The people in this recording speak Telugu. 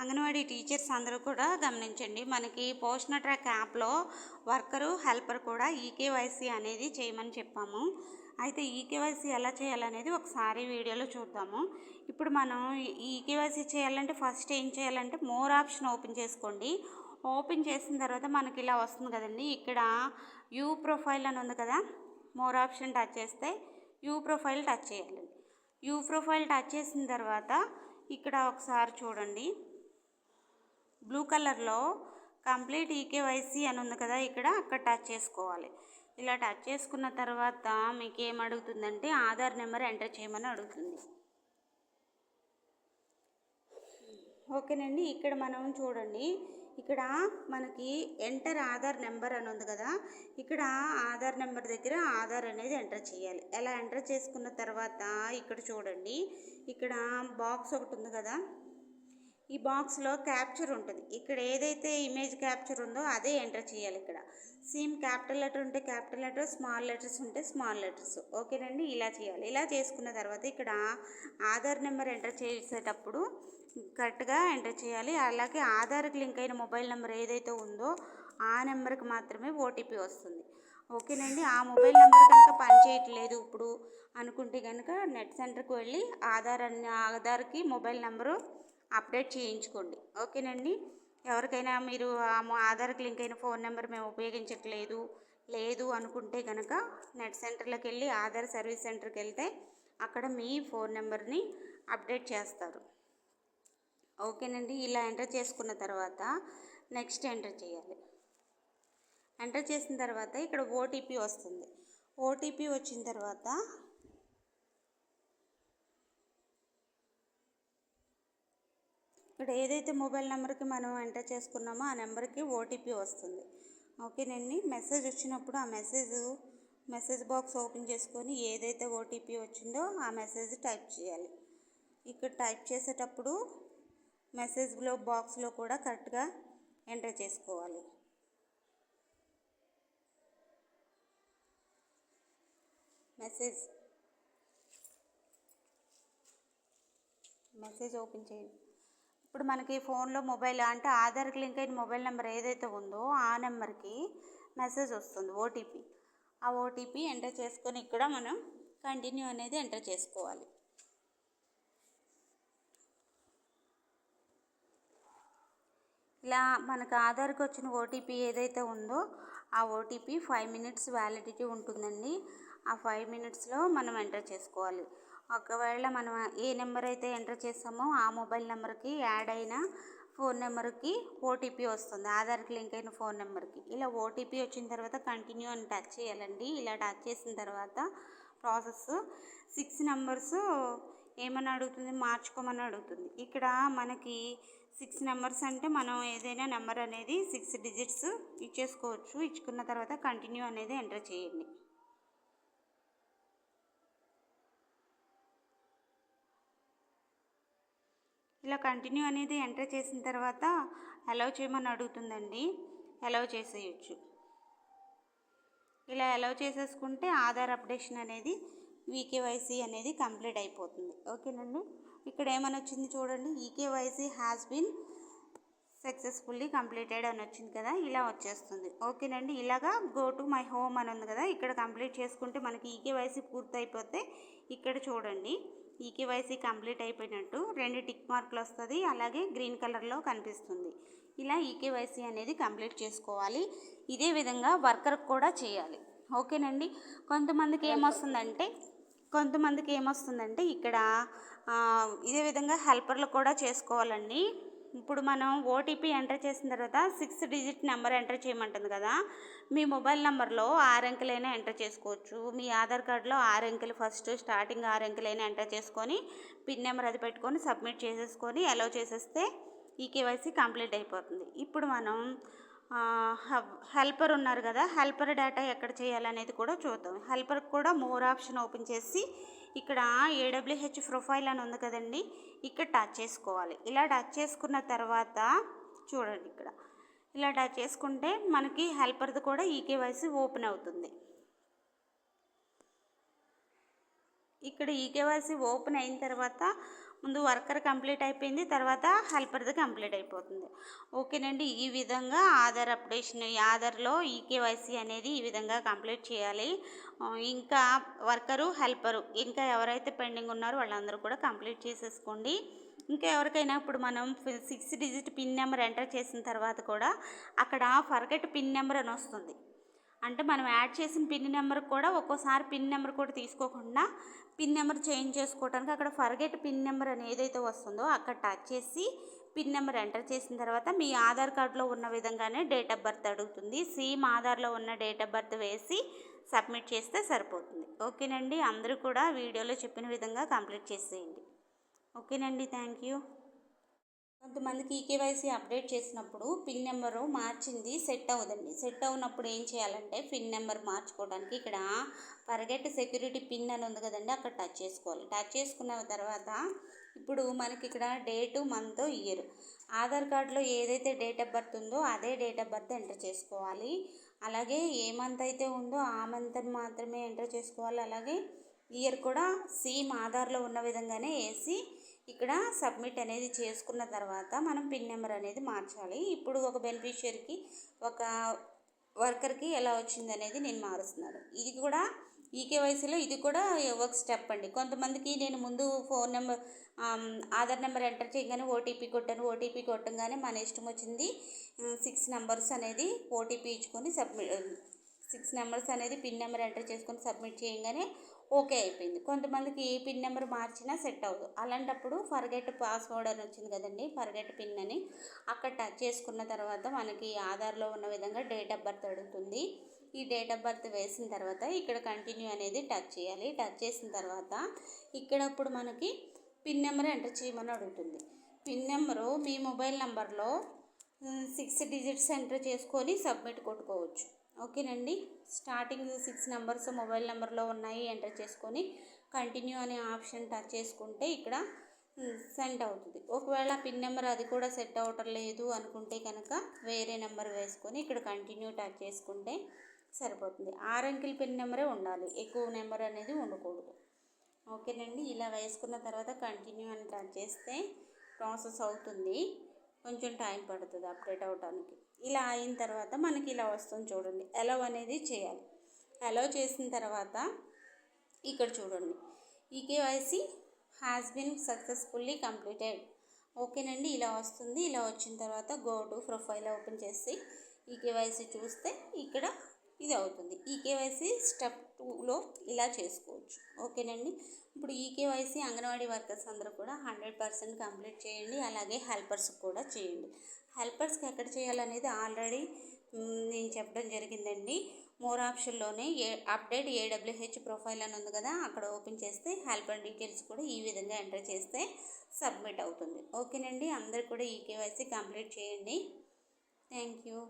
అంగన్వాడీ టీచర్స్ అందరూ కూడా గమనించండి. మనకి పోషణ ట్రాక్ యాప్లో వర్కరు హెల్పర్ కూడా ఈకేవైసీ అనేది చేయమని చెప్పాము. అయితే ఈకేవైసీ ఎలా చేయాలనేది ఒకసారి వీడియోలో చూద్దాము. ఇప్పుడు మనం ఈకేవైసీ చేయాలంటే ఫస్ట్ ఏం చేయాలంటే మోర్ ఆప్షన్ ఓపెన్ చేసుకోండి. ఓపెన్ చేసిన తర్వాత మనకి ఇలా వస్తుంది కదండి. ఇక్కడ యూ ప్రొఫైల్ అని ఉంది కదా మోర్ ఆప్షన్ టచ్ చేస్తే యూ ప్రొఫైల్ టచ్ చేయాలి. యూ ప్రొఫైల్ టచ్ చేసిన తర్వాత ఇక్కడ ఒకసారి చూడండి. కలర్లో కంప్లీట్ ఈకేవైసీ అని ఉంది కదా ఇక్కడ అక్కడ టచ్ చేసుకోవాలి. ఇలా టచ్ చేసుకున్న తర్వాత మీకు ఏం అడుగుతుందంటే ఆధార్ నెంబర్ ఎంటర్ చేయమని అడుగుతుంది. ఓకేనండి ఇక్కడ మనం చూడండి. ఇక్కడ మనకి ఎంటర్ ఆధార్ నెంబర్ అని ఉంది కదా ఇక్కడ ఆధార్ నెంబర్ దగ్గర ఆధార్ అనేది ఎంటర్ చేయాలి. ఎలా ఎంటర్ చేసుకున్న తర్వాత ఇక్కడ చూడండి. ఇక్కడ బాక్స్ ఒకటి ఉంది కదా ఈ బాక్స్లో క్యాప్చర్ ఉంటుంది. ఇక్కడ ఏదైతే ఇమేజ్ క్యాప్చర్ ఉందో అదే ఎంటర్ చేయాలి ఇక్కడ. సేమ్ క్యాపిటల్ లెటర్ ఉంటే క్యాపిటల్ లెటర్ స్మాల్ లెటర్స్ ఉంటే స్మాల్ లెటర్స్ ఓకేనండి? ఇలా చేయాలి. ఇలా చేసుకున్న తర్వాత ఇక్కడ ఆధార్ నెంబర్ ఎంటర్ చేసేటప్పుడు కరెక్ట్గా ఎంటర్ చేయాలి. అలాగే ఆధార్కి లింక్ అయిన మొబైల్ నెంబర్ ఏదైతే ఉందో ఆ నెంబర్కి మాత్రమే ఓటీపీ వస్తుంది. ఓకేనండి? ఆ మొబైల్ నెంబర్ కనుక పనిచేయట్లేదు ఇప్పుడు అనుకుంటే కనుక నెట్ సెంటర్కి వెళ్ళి ఆధార్ ఆధార్కి మొబైల్ నెంబరు అప్డేట్ చేయించుకోండి. ఓకేనండి? ఎవరికైనా మీరు ఆధార్కి లింక్ అయిన ఫోన్ నెంబర్ మేము ఉపయోగించట్లేదు లేదు అనుకుంటే కనుక నెట్ సెంటర్లోకి వెళ్ళి ఆధార్ సర్వీస్ సెంటర్కి వెళ్తే అక్కడ మీ ఫోన్ నెంబర్ని అప్డేట్ చేస్తారు. ఓకేనండి? ఇలా ఎంటర్ చేసుకున్న తర్వాత నెక్స్ట్ ఎంటర్ చేయాలి. ఎంటర్ చేసిన తర్వాత ఇక్కడ ఓటీపీ వస్తుంది. ఓటీపీ వచ్చిన తర్వాత ఇక్కడ ఏదైతే మొబైల్ నెంబర్కి మనం ఎంటర్ చేసుకున్నామో ఆ నెంబర్కి ఓటీపీ వస్తుంది. ఓకేనండి మెసేజ్ వచ్చినప్పుడు ఆ మెసేజ్ మెసేజ్ బాక్స్ ఓపెన్ చేసుకొని ఏదైతే ఓటీపీ వచ్చిందో ఆ మెసేజ్ టైప్ చేయాలి. ఇక్కడ టైప్ చేసేటప్పుడు మెసేజ్లో బాక్స్లో కూడా కరెక్ట్గా ఎంటర్ చేసుకోవాలి. మెసేజ్ మెసేజ్ ఓపెన్ చేయండి. ఇప్పుడు మనకి ఫోన్లో మొబైల్ అంటే ఆధార్కి లింక్ అయిన మొబైల్ నెంబర్ ఏదైతే ఉందో ఆ నెంబర్కి మెసేజ్ వస్తుంది ఓటీపీ. ఆ ఓటీపీ ఎంటర్ చేసుకొని ఇక్కడ మనం కంటిన్యూ అనేది ఎంటర్ చేసుకోవాలి. ఇలా మనకు ఆధార్కి వచ్చిన ఓటీపీ ఏదైతే ఉందో ఆ ఓటీపీ ఫైవ్ మినిట్స్ వ్యాలిడిటీ ఉంటుందండి. ఆ ఫైవ్ మినిట్స్లో మనం ఎంటర్ చేసుకోవాలి. ఒకవేళ మనం ఏ నెంబర్ అయితే ఎంటర్ చేసామో ఆ మొబైల్ నెంబర్కి యాడ్ అయిన ఫోన్ నెంబర్కి ఓటీపీ వస్తుంది. ఆధార్కి లింక్ అయిన ఫోన్ నెంబర్కి. ఇలా ఓటీపీ వచ్చిన తర్వాత కంటిన్యూ అని టచ్ చేయాలండి. ఇలా టచ్ చేసిన తర్వాత ప్రాసెస్ సిక్స్ నెంబర్స్ ఏమని అడుగుతుంది? మార్చుకోమని అడుగుతుంది. ఇక్కడ మనకి సిక్స్ నెంబర్స్ అంటే మనం ఏదైనా నెంబర్ అనేది సిక్స్ డిజిట్స్ ఇచ్చేసుకోవచ్చు. ఇచ్చుకున్న తర్వాత కంటిన్యూ అనేది ఎంటర్ చేయండి. ఇలా కంటిన్యూ అనేది ఎంటర్ చేసిన తర్వాత అలౌ చేయమని అడుగుతుందండి. అలౌ చేసేయచ్చు. ఇలా అలౌ చేసేసుకుంటే ఆధార్ అప్డేషన్ అనేది ఈకేవైసీ అనేది కంప్లీట్ అయిపోతుంది. ఓకేనండి? ఇక్కడ ఏమని వచ్చింది చూడండి. E KYC has been successfully completed అని వచ్చింది కదా ఇలా వచ్చేస్తుంది. ఓకేనండి? ఇలాగా గో టు మై హోమ్ అని ఉంది కదా ఇక్కడ కంప్లీట్ చేసుకుంటే మనకి ఈకేవైసీ పూర్తయిపోతే ఇక్కడ చూడండి. ఈకేవైసీ కంప్లీట్ అయిపోయినట్టు రెండు టిక్ మార్కులు వస్తుంది అలాగే గ్రీన్ కలర్లో కనిపిస్తుంది. ఇలా ఈకేవైసీ అనేది కంప్లీట్ చేసుకోవాలి. ఇదే విధంగా వర్కర్ కూడా చేయాలి. ఓకేనండి? కొంతమందికి ఏమొస్తుందంటే కొంతమందికి ఏమొస్తుందంటే ఇక్కడ ఇదే విధంగా హెల్పర్లు కూడా చేసుకోవాలండి. ఇప్పుడు మనం ఓటీపీ ఎంటర్ చేసిన తర్వాత సిక్స్ డిజిట్ నెంబర్ ఎంటర్ చేయమంటుంది కదా. మీ మొబైల్ నెంబర్లో ఆరు అంకెలైనా ఎంటర్ చేసుకోవచ్చు. మీ ఆధార్ కార్డులో ఆరు అంకెలు ఫస్ట్ స్టార్టింగ్ ఆరు అంకెలైనా ఎంటర్ చేసుకొని పిన్ నెంబర్ అది పెట్టుకొని సబ్మిట్ చేసేసుకొని అలౌ చేసేస్తే ఈ కేవైసీ కంప్లీట్ అయిపోతుంది. ఇప్పుడు మనం హెల్పర్ ఉన్నారు కదా హెల్పర్ డేటా ఎక్కడ చేయాలనేది కూడా చూద్దాం. హెల్పర్కి కూడా మోర్ ఆప్షన్ ఓపెన్ చేసి ఇక్కడ ఏడబ్ల్యూహెచ్ ప్రొఫైల్ అని ఉంది కదండి. ఇక్కడ టచ్ చేసుకోవాలి. ఇలా టచ్ చేసుకున్న తర్వాత చూడండి ఇక్కడ. ఇలా టచ్ చేసుకుంటే మనకి హెల్పర్ది కూడా ఈకేవైసీ ఓపెన్ అవుతుంది. ఇక్కడ ఈకేవైసీ ఓపెన్ అయిన తర్వాత ముందు వర్కర్ కంప్లీట్ అయిపోయింది తర్వాత హెల్పర్ది కంప్లీట్ అయిపోతుంది. ఓకేనండి ఈ విధంగా ఆధార్ అప్డేషన్ ఈ ఆధార్లో ఈకేవైసీ అనేది ఈ విధంగా కంప్లీట్ చేయాలి. ఇంకా వర్కరు హెల్పరు ఇంకా ఎవరైతే పెండింగ్ ఉన్నారో వాళ్ళందరూ కూడా కంప్లీట్ చేసేసుకోండి. ఇంకా ఎవరికైనా ఇప్పుడు మనం six digit pin number enter చేసిన తర్వాత కూడా అక్కడ ఫర్గెట్ పిన్ నెంబర్ అని వస్తుంది. అంటే మనం యాడ్ చేసిన పిన్ నెంబర్ కూడా ఒక్కోసారి పిన్ నెంబర్ కూడా తీసుకోకుండా పిన్ నెంబర్ చేంజ్ చేసుకోవడానికి అక్కడ ఫర్గెట్ పిన్ నెంబర్ అని ఏదైతే వస్తుందో అక్కడ టచ్ చేసి పిన్ నెంబర్ ఎంటర్ చేసిన తర్వాత మీ ఆధార్ కార్డులో ఉన్న విధంగానే డేట్ ఆఫ్ బర్త్ అడుగుతుంది. సేమ్ ఆధార్లో ఉన్న డేట్ ఆఫ్ బర్త్ వేసి సబ్మిట్ చేస్తే సరిపోతుంది. ఓకేనండి? అందరూ కూడా వీడియోలో చెప్పిన విధంగా కంప్లీట్ చేసేయండి. ఓకేనండి? Thank you. కొంతమందికి ఈకేవైసీ అప్డేట్ చేసినప్పుడు పిన్ నెంబరు మార్చింది సెట్ అవ్వదండి. సెట్ అవునప్పుడు ఏం చేయాలంటే పిన్ నెంబర్ మార్చుకోవడానికి ఇక్కడ పరగెట్ సెక్యూరిటీ పిన్ అని ఉంది కదండి అక్కడ టచ్ చేసుకోవాలి. టచ్ చేసుకున్న తర్వాత ఇప్పుడు మనకి ఇక్కడ డేటు మంత్ ఇయర్. ఆధార్ కార్డులో ఏదైతే డేట్ ఆఫ్ బర్త్ ఉందో అదే డేట్ ఆఫ్ బర్త్ ఎంటర్ చేసుకోవాలి. అలాగే ఏ మంత్ అయితే ఉందో ఆ మంత్ మాత్రమే ఎంటర్ చేసుకోవాలి. అలాగే ఇయర్ కూడా సేమ్ ఆధార్లో ఉన్న విధంగానే వేసి ఇక్కడ సబ్మిట్ అనేది చేసుకున్న తర్వాత మనం పిన్ నెంబర్ అనేది మార్చాలి. ఇప్పుడు ఒక బెనిఫిషియరీకి ఒక వర్కర్కి ఎలా వచ్చింది అనేది నేను మారుస్తున్నాను. ఇది కూడా ఈకేవైసీలో ఇది కూడా ఒక స్టెప్ అండి. కొంతమందికి నేను ముందు phone number Aadhaar number enter చేయగానే ఓటీపీ కొట్టాను. ఓటీపీ కొట్టంగానే మన ఇష్టం వచ్చింది సిక్స్ నెంబర్స్ అనేది ఓటీపీ ఇచ్చుకొని సబ్మిట్ సిక్స్ నెంబర్స్ అనేది పిన్ నెంబర్ ఎంటర్ చేసుకొని సబ్మిట్ చేయగానే ఓకే అయిపోయింది. కొంతమందికి ఏ పిన్ నెంబర్ మార్చినా సెట్ అవ్వదు. అలాంటప్పుడు ఫర్గెట్ పాస్వర్డ్ అని వచ్చింది కదండి ఫర్గెట్ పిన్ అని. అక్కడ టచ్ చేసుకున్న తర్వాత మనకి ఆధార్లో ఉన్న విధంగా డేట్ ఆఫ్ బర్త్ అడుగుతుంది. ఈ డేట్ ఆఫ్ బర్త్ వేసిన తర్వాత ఇక్కడ కంటిన్యూ అనేది టచ్ చేయాలి. టచ్ చేసిన తర్వాత ఇక్కడ ఇప్పుడు మనకి పిన్ నెంబర్ ఎంటర్ చేయమని అడుగుతుంది. పిన్ నెంబరు మీ మొబైల్ నెంబర్లో సిక్స్ డిజిట్స్ ఎంటర్ చేసుకొని సబ్మిట్ కొట్టుకోవచ్చు. ఓకేనండి. స్టార్టింగ్ సిక్స్ నెంబర్స్ మొబైల్ నెంబర్లో ఉన్నాయి. ఎంటర్ చేసుకొని కంటిన్యూ అనే ఆప్షన్ టచ్ చేసుకుంటే ఇక్కడ సెండ్ అవుతుంది. ఒకవేళ పిన్ నెంబర్ అది కూడా సెట్ అవటం లేదు అనుకుంటే కనుక వేరే నెంబర్ వేసుకొని ఇక్కడ కంటిన్యూ టచ్ చేసుకుంటే సరిపోతుంది. ఆరు అంకెల పిన్ నెంబరే ఉండాలి. ఎక్కువ నెంబర్ అనేది ఉండకూడదు. ఓకేనండి. ఇలా వేసుకున్న తర్వాత కంటిన్యూ అని టచ్ చేస్తే ప్రాసెస్ అవుతుంది. కొంచెం టైం పడుతుంది అప్డేట్ అవడానికి ఇలా అయిన తర్వాత మనకి ఇలా వస్తుంది చూడండి. అలౌ అనేది చేయాలి. అలౌ చేసిన తర్వాత ఇక్కడ చూడండి. E KYC has been successfully completed ఓకేనండి? ఇలా వస్తుంది. ఇలా వచ్చిన తర్వాత గో టు ప్రొఫైల్ ఓపెన్ చేసి ఈ కేవైసీ చూస్తే ఇక్కడ ఇది అవుతుంది. ఈ కేవైసీ స్టెప్ టూలో ఇలా చేసుకోవచ్చు ఓకేనండి. ఇప్పుడు ఈ కేవైసీ అంగన్వాడీ వర్కర్స్ అందరూ కూడా హండ్రెడ్ పర్సెంట్ కంప్లీట్ చేయండి. అలాగే హెల్పర్స్ కూడా చేయండి. హెల్పర్స్కి ఎక్కడ చేయాలనేది ఆల్రెడీ నేను చెప్పడం జరిగిందండి. మోర్ ఆప్షన్లోనే ఏ అప్డేట్ ఏడబ్ల్యూహెచ్ ప్రొఫైల్ అని ఉంది కదా అక్కడ ఓపెన్ చేస్తే హెల్పర్ డీటెయిల్స్ కూడా ఈ విధంగా ఎంటర్ చేస్తే సబ్మిట్ అవుతుంది. ఓకేనండి. అందరు కూడా ఈ కేవైసీ కంప్లీట్ చేయండి. Thank you.